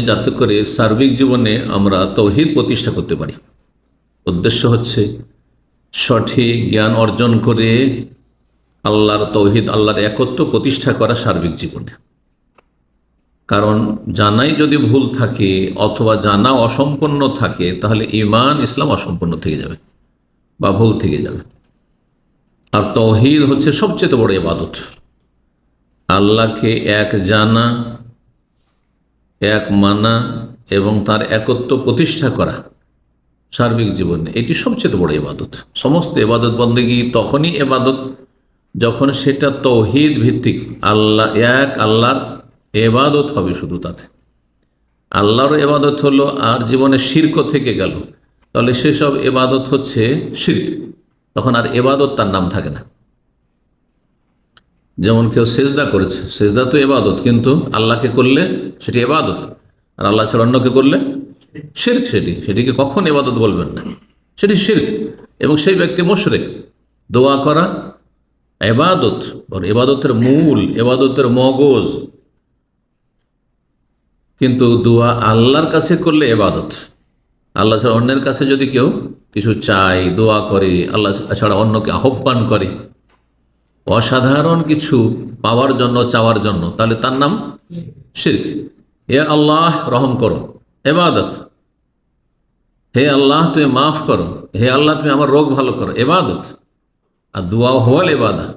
যাতে করে সার্বিক জীবনে আমরা তৌহিদ প্রতিষ্ঠা করতে পারি। উদ্দেশ্য হচ্ছে সঠিক জ্ঞান অর্জন করে আল্লাহর তৌহিদ, আল্লাহর একত্ব প্রতিষ্ঠা করা সার্বিক জীবনে। কারণ জানাই যদি ভুল থাকে অথবা জানা অসম্পন্ন থাকে, তাহলে ইমান ইসলাম অসম্পূর্ণ থেকে যাবে বা ভুল থেকে যাবে। আর তৌহিদ হচ্ছে সবচেয়ে বড় ইবাদত। আল্লাহকে এক জানা এক মানা এবং তার একত্ব প্রতিষ্ঠা করা সার্বিক জীবনে এটি সবচেয়ে বড় এবাদত সমস্ত এবাদত বন্দেগী তখনই এবাদত যখন সেটা তৌহিদ ভিত্তিক। আল্লাহ এক, আল্লাহর এবাদত হবে শুধু তাতে। আল্লাহর এবাদত হলো, আর জীবনে শির্ক থেকে গেল। তাহলে সেসব এবাদত হচ্ছে শির্ক। তখন আর এবাদত তার নাম থাকে না। যেমন কেউ সেজদা করেছে, সেজদা তো এবাদত কিন্তু আল্লাহকে করলে সেটি এবাদত আর আল্লাহ ছাড়া অন্যকে করলে? শির্ক সেটি। সেটিকে কখন এবাদত বলবেন না। সেটি শির্ক। এবং সেই ব্যক্তি মোশরেক। দোয়া করা এবাদত এবাদতের মূল এবাদতের মগজ। কিন্তু দোয়া আল্লাহর কাছে করলে এবাদত আল্লাহ ছাড়া অন্যের কাছে যদি কেউ কিছু চায়, দোয়া করে, আল্লাহ ছাড়া অন্যকে আহ্বান করে অসাধারণ কিছু পাওয়ার জন্য, চাওয়ার জন্য। তাহলে তার নাম? শির্ক। হে আল্লাহ, রহম করো। এবাদত। হে আল্লাহ, তুমি মাফ করো। হে আল্লাহ, তুমি আমার রোগ ভালো করো। এবাদত। আর দোয়া হওয়াল এবাদা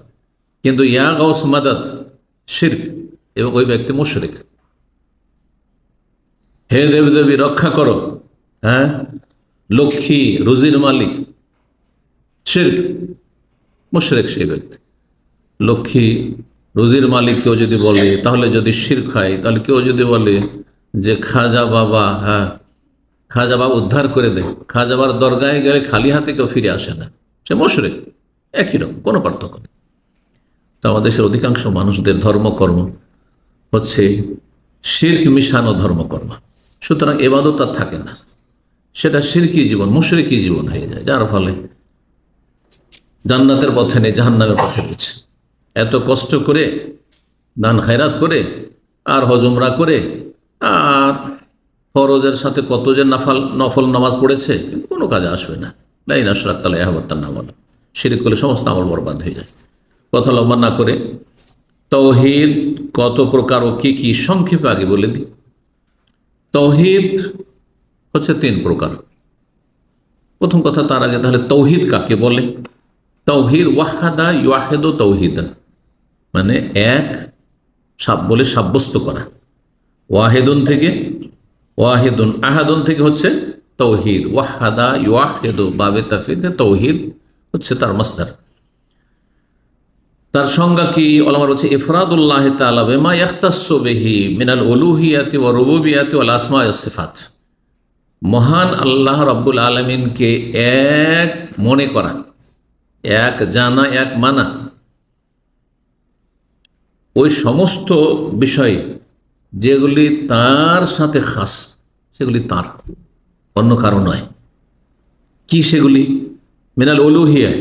কিন্তু ইয়া গৌস মাদত শির্ক। এবং ওই ব্যক্তি মুশরিক। হে দেবী দেবী রক্ষা করো। হ্যাঁ? লক্ষ্মী, রুজির মালিক। শির্ক। মুশরেক সেই ব্যক্তি। লক্ষ্মী রুজির মালিক কেউ যদি বলে, তাহলে যদি শির খায়, তাহলে কেউ যদি বলে যে খাজা বাবা হ্যাঁ খাজা বাবা উদ্ধার করে দেয়। খাজা দরগায় গেলে খালি হাতে কেউ ফিরে আসে না। সে মশরেক, একই রকম, কোনো পার্থক্য নেই। তো আমাদের দেশের অধিকাংশ মানুষদের ধর্মকর্ম হচ্ছে শির্ক মিশানো ধর্মকর্ম। সুতরাং এবাদত আর থাকে না। সেটা শিরকি জীবন, মুশরিকি জীবন হয়ে যায়, যার ফলে জান্নাতের পথে নেই, জাহান্নামের পথে রয়েছে। এত কষ্ট করে, দান খায়রাত করে, আর হজমরা করে, আর ফরজের সাথে কত যে নাফাল, নফল নামাজ পড়েছে, কিন্তু কোনো কাজে আসবে না। লাইন আশরাক তালা এহাবত্তার নামাল শিরিক করলে সমস্ত আমল বরবাদ হয়ে যায়। কথা লম্বা না করে তৌহিদ কত প্রকার ও কী কী সংক্ষেপে আগে বলে দিই। তৌহিদ হচ্ছে তিন প্রকার। প্রথম কথা তার আগে, তাহলে তৌহিদ কাকে বলে? তৌহিদ ওয়াহাদা ইউহেদ তৌহিদান মানে এক বলে সাব্যস্ত করা। ওয়াহেদুন থেকে, ওয়াহেদুন আহাদুন থেকে হচ্ছে তৌহিদ। ওয়াহাদা ইউহেদ বাবে তাফিদে তৌহিদ হচ্ছে তার মাস্তার তার সংজ্ঞা কি? ওলামার হচ্ছে ইফরাদুল্লাহ তালা বেমা ইয়াখতাসবিহি মিনাল উলুহিয়াতি ও রুবুবিয়াতি ওয়াল আসমা সিফাত। মহান আল্লাহ রব্বুল আলমিনকে এক মনে করা, এক জানা, এক মানা ওই সমস্ত বিষয় যেগুলি তার সাথে খাস, সেগুলি তার, অন্য কারও নয়। কি সেগুলি? মিনাল অলুহিয়া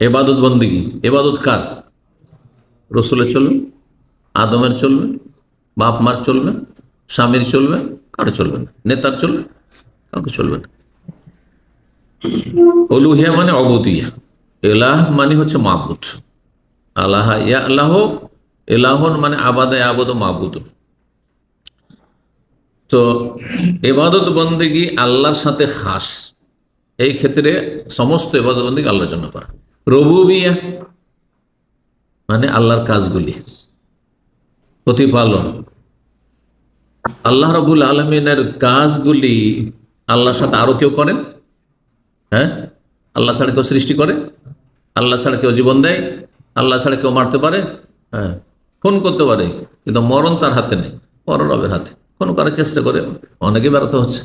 এবাদত বন্দিগি। এবাদত কার? রসুলের চলবে, আদমের চলবে বাপ মার চলবে, স্বামীর চলবে, কারও চলবে না। নেতার চলবে, কাউকে চলবে না। অলুহিয়া মানে অবুদিয়া। এলাহ মানে হচ্ছে মাবুদ। আল্লাহ ইয়া আল্লাহ এলাহন মানে আবাদায় আবদ মাবুদ। তো এবাদত বন্দেগি আল্লাহর সাথে খাস। এই ক্ষেত্রে সমস্ত এবাদত বন্দেগি আল্লাহর জন্য করা। রবুবিয়া মানে আল্লাহর কাজগুলি। প্রতিপালন। আল্লাহ রবুল আলমিনের কাজগুলি আল্লাহর সাথে আরও কেউ করেন? হ্যাঁ? আল্লাহ ছাড়া কেউ সৃষ্টি করে? আল্লাহ ছাড়া কেউ জীবন দেয়? আল্লাহ ছাড়া কেউ মারতে পারে? হ্যাঁ। ফোন করতে পারে, কিন্তু মরণ তার হাতে নেই, মরণ হাতে। ফোন করার চেষ্টা করে, অনেকে বেরোতে হচ্ছে।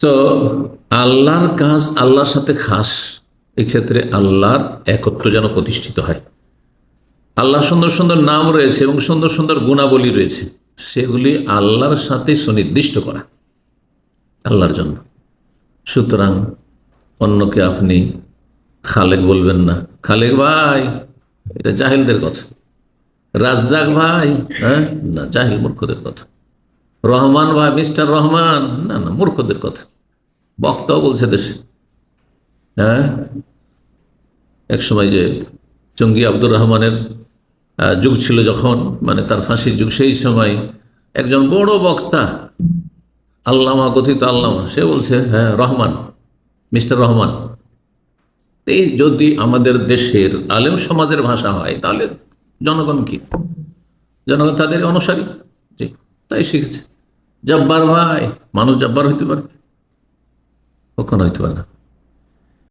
তো আল্লাহর কাজ আল্লাহর সাথে খাস, এক্ষেত্রে আল্লাহর একত্র যেন প্রতিষ্ঠিত হয়। আল্লাহ সুন্দর সুন্দর নাম রয়েছে এবং সুন্দর সুন্দর গুণাবলী রয়েছে, সেগুলি আল্লাহর সাথে সুনির্দিষ্ট করা, আল্লাহর জন্য। সুতরাং অন্যকে আপনি খালেক বলবেন না। খালেক ভাই! এটা জাহিলদের কথা। রাজ্জাক ভাই হ্যাঁ? না, জাহিল মূর্খদের কথা। রহমান ভাই, মিস্টার রহমান, না না, মূর্খদের কথা। বক্তাও বলছে দেশে। হ্যাঁ? এক সময় যে জঙ্গি আব্দুর রহমানের যুগ ছিল যখন মানে তার ফাঁসির যুগ, সেই সময় একজন বড় বক্তা, আল্লামা, কথিত আল্লামা, সে বলছে হ্যাঁ রহমান, মিস্টার রহমান। এই যদি আমাদের দেশের আলেম সমাজের ভাষা হয়, তাহলে জনগণ কি? জনগণ তাদের অনুসারী। জি, তাই শিখেছে। জব্বার ভাই, মানুষ জব্বার হইতে পারে? কখনো হইতে পারে না।